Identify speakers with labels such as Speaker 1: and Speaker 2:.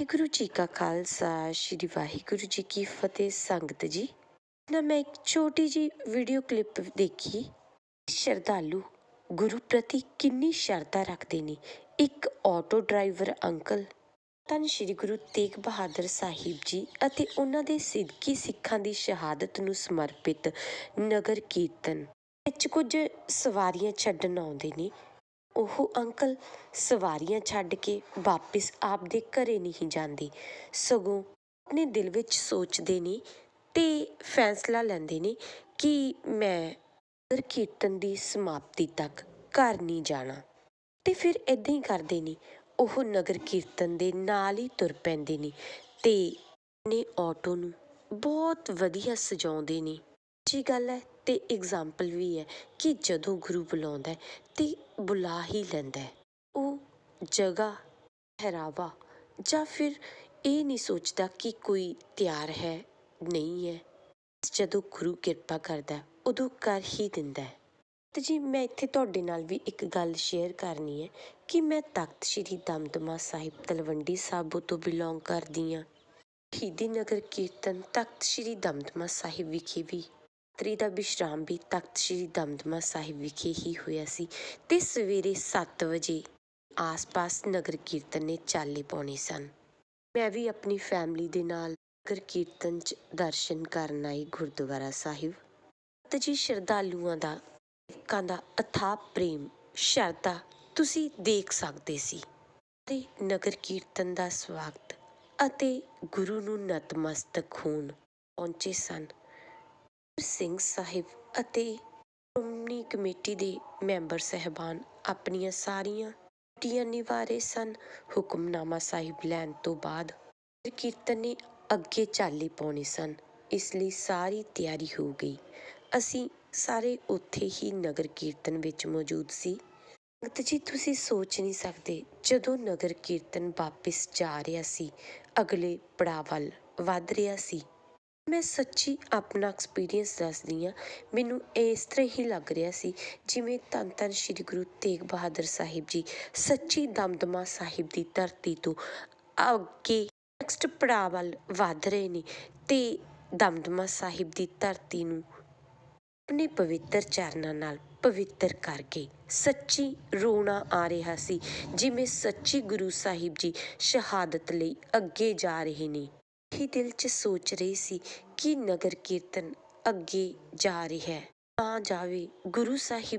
Speaker 1: ਵਾਹਿਗੁਰੂ ਜੀ ਕਾ ਖਾਲਸਾ, ਸ੍ਰੀ ਵਾਹਿਗੁਰੂ ਜੀ ਕੀ ਫਤਿਹ ਸੰਗਤ ਜੀ। ਨਾ ਮੈਂ ਇੱਕ ਛੋਟੀ ਜੀ ਵੀਡੀਓ ਕਲਿੱਪ ਦੇਖੀ। ਸ਼ਰਧਾਲੂ ਗੁਰੂ ਪ੍ਰਤੀ ਕਿੰਨੀ ਸ਼ਰਧਾ ਰੱਖਦੇ ਨੇ। ਇੱਕ ਆਟੋ ਡਰਾਈਵਰ ਅੰਕਲ ਧੰਨ ਸ਼੍ਰੀ ਗੁਰੂ ਤੇਗ ਬਹਾਦਰ ਸਾਹਿਬ ਜੀ ਅਤੇ ਉਹਨਾਂ ਦੇ ਸਿੱਧਕੀ ਸਿੱਖਾਂ ਦੀ ਸ਼ਹਾਦਤ ਨੂੰ ਸਮਰਪਿਤ ਨਗਰ ਕੀਰਤਨ। ਵਿੱਚ ਕੁਝ ਸਵਾਰੀਆਂ ਛੱਡਣ ਆਉਂਦੇ ਨੇ। ਉਹ ਅੰਕਲ ਸਵਾਰੀਆਂ ਛੱਡ ਕੇ ਵਾਪਿਸ ਆਪਦੇ ਘਰੇ ਨਹੀਂ ਜਾਂਦੇ। ਸਗੋਂ ਆਪਣੇ ਦਿਲ ਵਿੱਚ ਸੋਚਦੇ ਨੇ ਤੇ ਫੈਸਲਾ ਲੈਂਦੇ ਨੇ ਕਿ ਮੈਂ ਨਗਰ ਕੀਰਤਨ ਦੀ ਸਮਾਪਤੀ ਤੱਕ ਘਰ ਨਹੀਂ ਜਾਣਾ। ਤੇ ਫਿਰ ਇਦਾਂ ਹੀ ਕਰਦੇ ਨੇ, ਉਹ ਨਗਰ ਕੀਰਤਨ ਦੇ ਨਾਲ ਹੀ ਤੁਰ ਪੈਂਦੇ ਨੇ ਤੇ ਨੇ ਆਟੋ ਨੂੰ ਬਹੁਤ ਵਧੀਆ ਸਜਾਉਂਦੇ ਨੇ। ਜੀ ਗੱਲ ਹੈ ਅਤੇ ਇਗਜ਼ਾਮਪਲ ਵੀ ਹੈ ਕਿ ਜਦੋਂ ਗੁਰੂ ਬੁਲਾਉਂਦਾ ਅਤੇ ਬੁਲਾ ਹੀ ਲੈਂਦਾ ਉਹ ਜਗ੍ਹਾ, ਪਹਿਰਾਵਾ ਜਾਂ ਫਿਰ ਇਹ ਨਹੀਂ ਸੋਚਦਾ ਕਿ ਕੋਈ ਤਿਆਰ ਹੈ, ਨਹੀਂ ਹੈ। ਜਦੋਂ ਗੁਰੂ ਕਿਰਪਾ ਕਰਦਾ ਉਦੋਂ ਕਰ ਹੀ ਦਿੰਦਾ ਹੈ। ਤੇ ਜੀ, ਮੈਂ ਇੱਥੇ ਤੁਹਾਡੇ ਨਾਲ ਵੀ ਇੱਕ ਗੱਲ ਸ਼ੇਅਰ ਕਰਨੀ ਹੈ ਕਿ ਮੈਂ ਤਖਤ ਸ੍ਰੀ ਦਮਦਮਾ ਸਾਹਿਬ ਤਲਵੰਡੀ ਸਾਬੋ ਤੋਂ ਬਿਲੋਂਗ ਕਰਦੀ ਹਾਂ। ਸ਼ਹੀਦੀ ਨਗਰ ਕੀਰਤਨ ਤਖਤ ਸ੍ਰੀ ਦਮਦਮਾ ਸਾਹਿਬ ਵਿਖੇ ਵੀ ਤਰੀ ਦਾ ਵਿਸ਼ਰਾਮ ਵੀ ਤਖਤ ਸ੍ਰੀ ਦਮਦਮਾ ਸਾਹਿਬ ਵਿਖੇ ਹੀ ਹੋਇਆ ਸੀ ਤੇ ਸਵੇਰੇ 7 ਵਜੇ ਆਸ-ਪਾਸ ਨਗਰ ਕੀਰਤਨ ਨੇ ਚਾਲੇ ਪਾਉਣੇ ਸਨ। ਮੈਂ ਵੀ ਆਪਣੀ ਫੈਮਿਲੀ ਦੇ ਨਾਲ ਨਗਰ ਕੀਰਤਨ 'ਚ ਦਰਸ਼ਨ ਕਰਨ ਆਈ ਗੁਰਦੁਆਰਾ ਸਾਹਿਬ। ਤੇ ਜੀ ਸ਼ਰਧਾਲੂਆਂ ਦਾ ਲੋਕਾਂ ਦਾ ਅਥਾਹ ਪ੍ਰੇਮ, ਸ਼ਰਧਾ ਤੁਸੀਂ ਦੇਖ ਸਕਦੇ ਸੀ। ਤੇ ਨਗਰ ਕੀਰਤਨ ਦਾ ਸਵਾਗਤ ਅਤੇ ਗੁਰੂ ਨੂੰ ਨਤਮਸਤਕ ਹੋਣ ਪਹੁੰਚੇ ਸਨ। ਸਿੰਘ ਸਾਹਿਬ ਅਤੇ ਸ਼੍ਰੋਮਣੀ ਕਮੇਟੀ ਦੇ ਮੈਂਬਰ ਸਹਿਬਾਨ ਆਪਣੀਆਂ ਸਾਰੀਆਂ ਡਿਊਟੀਆਂ ਨਿਭਾ ਰਹੇ ਸਨ। ਹੁਕਮਨਾਮਾ ਸਾਹਿਬ ਲੈਣ ਤੋਂ ਬਾਅਦ ਨਗਰ ਕੀਰਤਨ ਨੇ ਅੱਗੇ ਚਾਲੇ ਪਾਉਣੇ ਸਨ। ਇਸ ਲਈ ਸਾਰੀ ਤਿਆਰੀ ਹੋ ਗਈ। ਅਸੀਂ ਸਾਰੇ ਉੱਥੇ ਹੀ ਨਗਰ ਕੀਰਤਨ ਵਿੱਚ ਮੌਜੂਦ ਸੀ। ਸੰਗਤ ਜੀ, ਤੁਸੀਂ ਸੋਚ ਨਹੀਂ ਸਕਦੇ ਜਦੋਂ ਨਗਰ ਕੀਰਤਨ ਵਾਪਿਸ ਜਾ ਰਿਹਾ ਸੀ, ਅਗਲੇ ਪੜਾਅ ਵੱਲ ਵੱਧ ਰਿਹਾ ਸੀ। ਮੈਂ ਸੱਚੀ ਆਪਣਾ ਐਕਸਪੀਰੀਅੰਸ ਦੱਸਦੀ ਹਾਂ। ਮੈਨੂੰ ਇਸ ਤਰ੍ਹਾਂ ਹੀ ਲੱਗ ਰਿਹਾ ਸੀ, ਜਿਵੇਂ ਧੰਨ ਧੰਨ ਸ਼੍ਰੀ ਗੁਰੂ ਤੇਗ ਬਹਾਦਰ ਸਾਹਿਬ ਜੀ ਸੱਚੀ ਦਮਦਮਾ ਸਾਹਿਬ ਦੀ ਧਰਤੀ ਤੋਂ ਅੱਗੇ ਨੈਕਸਟ ਪੜਾਅ ਵੱਲ ਵੱਧ ਰਹੇ ਨੇ ਤੇ ਦਮਦਮਾ ਸਾਹਿਬ ਦੀ ਧਰਤੀ ਨੂੰ ਆਪਣੇ ਪਵਿੱਤਰ ਚਰਨਾਂ ਨਾਲ ਪਵਿੱਤਰ ਕਰਕੇ ਸੱਚੀ ਰੋਣਾ ਆ ਰਿਹਾ ਸੀ, ਜਿਵੇਂ ਸੱਚੀ ਗੁਰੂ ਸਾਹਿਬ ਜੀ ਸ਼ਹਾਦਤ ਲਈ ਅੱਗੇ ਜਾ ਰਹੇ ਨੇ। ਹੀ ਦਿਲ 'ਚ ਸੋਚ ਰਹੀ ਸੀ ਕਿ ਨਗਰ ਕੀਰਤਨ ਅੱਗੇ ਜਾ ਰਿਹਾ ਤਾਂ ਜਾਵੇ ਗੁਰੂ ਸਾਹਿਬ